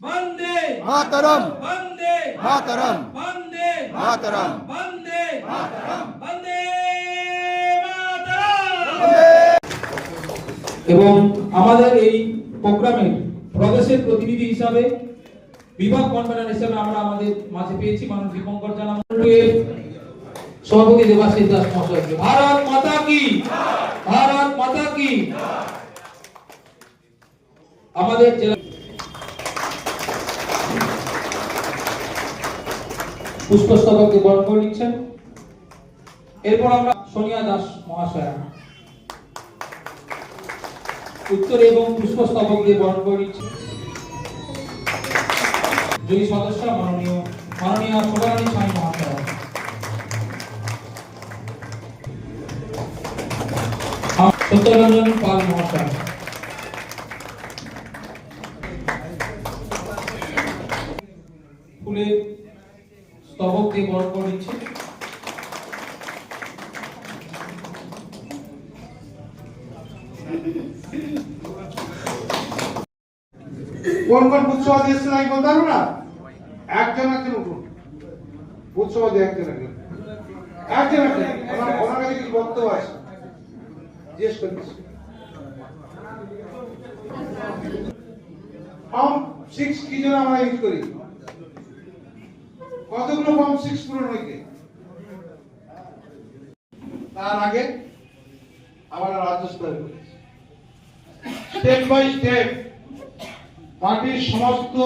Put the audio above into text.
বন্দে মাতরম। বন্দে মাতরম। বন্দে মাতরম। বন্দে বন্দে মাতরম। এবং আমাদের এই প্রোগ্রামের প্রদেশের প্রতিনিধি হিসাবে বিভাগ কনভেনার হিসাবে আমরা আমাদের মাঝে পেয়েছি। মানুষ দীপঙ্কর জানা সভাপতি দেবাশিস দাস মহাশয়কে ভারত মাতা কি? ভারত মাতা কি? আমাদের জেলা পুষ্পস্তবককে বরণ করে নিচ্ছেন। এরপর আমরা সোনিয়া দাস মহাশয়া। উত্তর এবং পুষ্পস্তবক দিয়ে বরণ করে নিচ্ছেন। জয়ী সদস্য মাননীয় মাননীয় শোভারানী সত্যরঞ্জন পাল মহাশয়। ফুলের স্তবক দিয়ে বরণ করে কোন কোন বুথসভাতে এসেছেন আমি বলতে পারব না? একজন একজন উঠুন। বুথসভাতে একজন একজন। একজন একজন। ওনার ওনার কাছে কিছু বক্তব্য আছে। জিজ্ঞেস করিস। ফর্ম সিক্স কি জন্য আমরা ইউজ করি? কতগুলো ফর্ম সিক্স পূরণ হয়েছে তার আগে আমরা রাজ্য স্তরে স্টেপ বাই স্টেপ পার্টির সমস্ত